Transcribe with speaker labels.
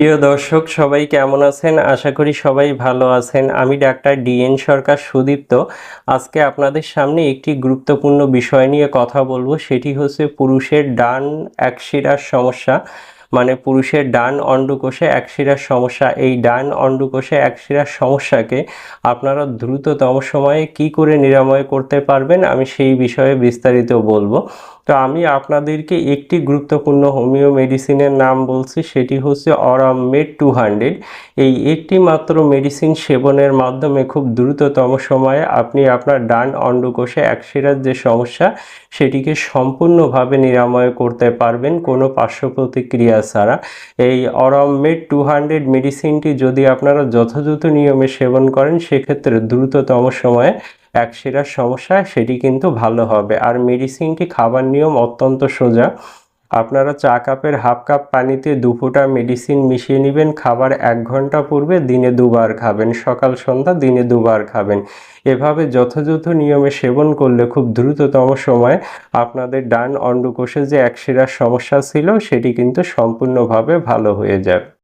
Speaker 1: প্রিয় দর্শক, সবাই কেমন আছেন? আশা করি সবাই ভালো আছেন। আমি ডাক্তার ডিএন সরকার সুদীপ্ত। আজকে আপনাদের সামনে একটি গুরুত্বপূর্ণ বিষয় নিয়ে কথা বলব। সেটি হচ্ছে পুরুষের ডান একশিরার সমস্যা মানে পুরুষের ডান অন্ডকোষে একশিরার সমস্যা। এই ডান অন্ডকোষে একশিরার সমস্যাকে আপনারা দ্রুততম সময়ে কি করে নিরাময় করতে পারবেন, আমি সেই বিষয়ে বিস্তারিত বলব। তো আমি আপনাদেরকে একটি গুরুত্বপূর্ণ হোমিও মেডিসিনের নাম বলছি, সেটি হচ্ছে অরাম মেড টু হান্ড্রেড। এই একটি মাত্র মেডিসিন সেবনের মাধ্যমে খুব দ্রুততম সময়ে আপনি আপনার ডান অন্ডকোষে একশিরার যে সমস্যা, সেটিকে সম্পূর্ণভাবে নিরাময় করতে পারবেন কোনো পার্শ্ব প্রতিক্রিয়া ছাড়া। এই অরাম মেড টু হান্ড্রেড মেডিসিনটি যদি আপনারা যথাযথ নিয়মে সেবন করেন, সেক্ষেত্রে দ্রুততম সময়ে একশিরার সমস্যা, সেটি কিন্তু ভালো হবে। আর মেডিসিনটি খাবার নিয়ম অত্যন্ত সোজা। আপনারা চা কাপের হাফ কাপ পানিতে দু ফোঁটা মেডিসিন মিশিয়ে নেবেন। খাবার এক ঘণ্টা পূর্বে দিনে দুবার খাবেন। সকাল, সন্ধ্যা দিনে দুবার খাবেন। এভাবে যথাযথ নিয়মে সেবন করলে খুব দ্রুততম সময়ে আপনাদের ডান অন্ডকোষে যে একশিরার সমস্যা ছিল, সেটি কিন্তু সম্পূর্ণভাবে ভালো হয়ে যাবে।